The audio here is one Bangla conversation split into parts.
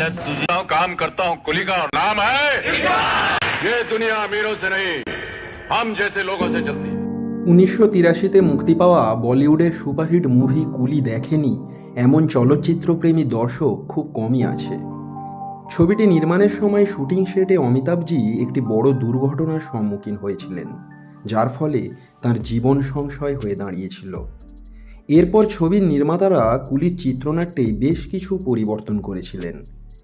जिल्ह्यात तुझी काम करता हूँ कुली का नाम है ये दुनिया अमीरों से नहीं हम जैसे लोगों से चलती है উনিশশো তিরাশিতে মুক্তি পাওয়া বলিউডের সুপারহিট মুভি কুলি দেখেনি এমন চলচ্চিত্রপ্রেমী দর্শক খুব কমই আছে ছবিটি নির্মাণের সময় শুটিং সেটে অমিতাভজি একটি বড় দুর্ঘটনার সম্মুখীন হয়েছিলেন যার ফলে তার জীবন সংশয় হয়ে দাঁড়িয়েছিল এরপর ছবির নির্মাতারা কুলির চিত্রনাট্যে বেশ কিছু পরিবর্তন করেছিলেন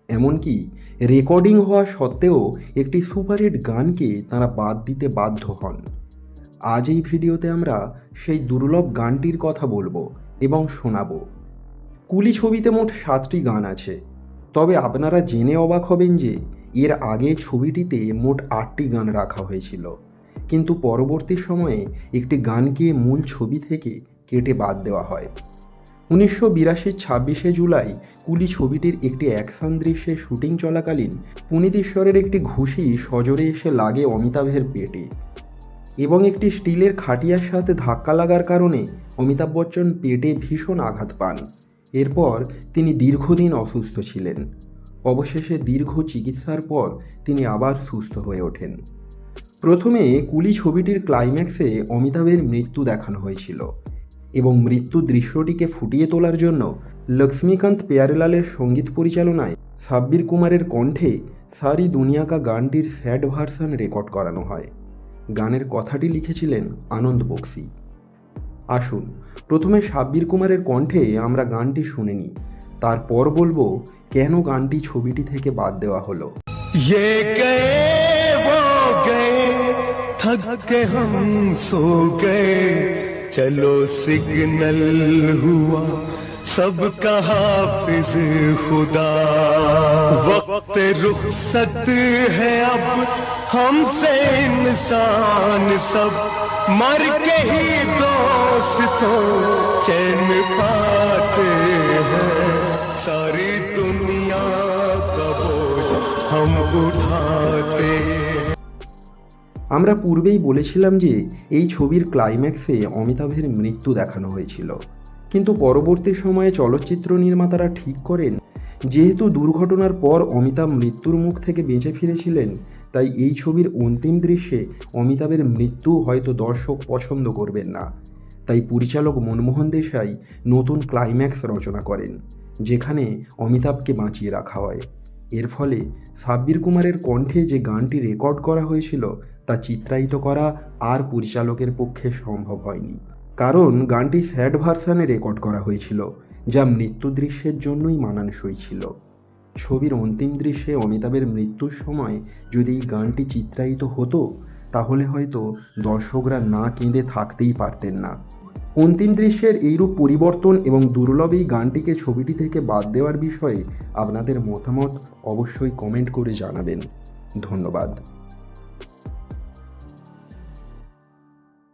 এমনকি রেকর্ডিং হওয়া সত্ত্বেও একটি সুপারহিট গানকে তারা বাদ দিতে বাধ্য হন। আজ এই ভিডিওতে আমরা সেই দুর্লভ গানটির কথা বলব এবং শোনাবো। কুলি ছবিতে মোট সাতটি গান আছে। তবে আপনারা জেনে অবাক হবেন যে এর আগে ছবিটিতে মোট আটটি গান রাখা হয়েছিল। কিন্তু পরবর্তী সময়ে একটি গানকে মূল ছবি থেকে কেটে বাদ দেওয়া হয়। উনিশশো বিরাশির ছাব্বিশে জুলাই কুলি ছবিটির একটি অ্যাকশন দৃশ্যে শুটিং চলাকালীন পুনীত ঈশ্বরের একটি ঘুষি সজোরে এসে লাগে অমিতাভের পেটে এবং একটি স্টিলের খাটিয়ার সাথে ধাক্কা লাগার কারণে অমিতাভ বচ্চন পেটে ভীষণ আঘাত পান। এরপর তিনি দীর্ঘদিন অসুস্থ ছিলেন। অবশেষে দীর্ঘ চিকিৎসার পর তিনি আবার সুস্থ হয়ে ওঠেন। প্রথমে কুলি ছবিটির ক্লাইম্যাক্সে অমিতাভের মৃত্যু দেখানো হয়েছিল। এবং মৃত্যু দৃশ্যটিকে ফুটিয়ে তোলার জন্য লক্ষ্মীকান্ত পেয়ারেলালের সঙ্গীত পরিচালনায় সাব্বির কুমারের কণ্ঠে সারি দুনিয়া কা গানটির স্যাড ভার্সন রেকর্ড করানো হয় গানের কথাটি লিখেছিলেন আনন্দ বক্সি আসুন প্রথমে সাব্বির কুমারের কণ্ঠে আমরা গানটি শুনে নিই তারপর বলবো কেন গানটি ছবিটি থেকে বাদ দেওয়া হলো ये गए वो गए थक के हम सो गए चलो सिग्नल हुआ, सबका हाफिज खुदा। वक्त रुखसत है अब, हमसे इंसान सब। मर के ही दोस्तों, चैन पाते हैं। सारी दुनिया का बोझ हम उठाते हैं আমরা পূর্বেই বলেছিলাম যে এই ছবির ক্লাইম্যাক্সে অমিতাভের মৃত্যু দেখানো হয়েছিল। কিন্তু পরবর্তী সময়ে চলচ্চিত্র নির্মাতারা ঠিক করেন, যেহেতু দুর্ঘটনার পর অমিতাভ মৃত্যুর মুখ থেকে বেঁচে ফিরেছিলেন, তাই এই ছবির অন্তিম দৃশ্যে অমিতাভের মৃত্যু হয়তো দর্শক পছন্দ করবেন না। তাই পরিচালক মনমোহন দেশাই নতুন ক্লাইম্যাক্স রচনা করেন, যেখানে অমিতাভকে বাঁচিয়ে রাখা হয়। এর ফলে সাব্বির কুমারের কণ্ঠে যে গানটি রেকর্ড করা হয়েছিল তা চিত্রায়িত করা আর পরিচালকের পক্ষে সম্ভব হয়নি। কারণ গানটি স্যাড ভার্সানে রেকর্ড করা হয়েছিল, যা মৃত্যু দৃশ্যের জন্যই মানানসই ছিল। ছবির অন্তিম দৃশ্যে অমিতাভের মৃত্যুর সময় যদি এই গানটি চিত্রায়িত হতো, তাহলে হয়তো দর্শকরা না কেঁদে থাকতেই পারতেন না। অন্তিম দৃশ্যের এইরূপ পরিবর্তন এবং দুর্লভ এই গানটিকে ছবিটি থেকে বাদ দেওয়ার বিষয়ে আপনাদের মতামত অবশ্যই কমেন্ট করে জানাবেন। ধন্যবাদ।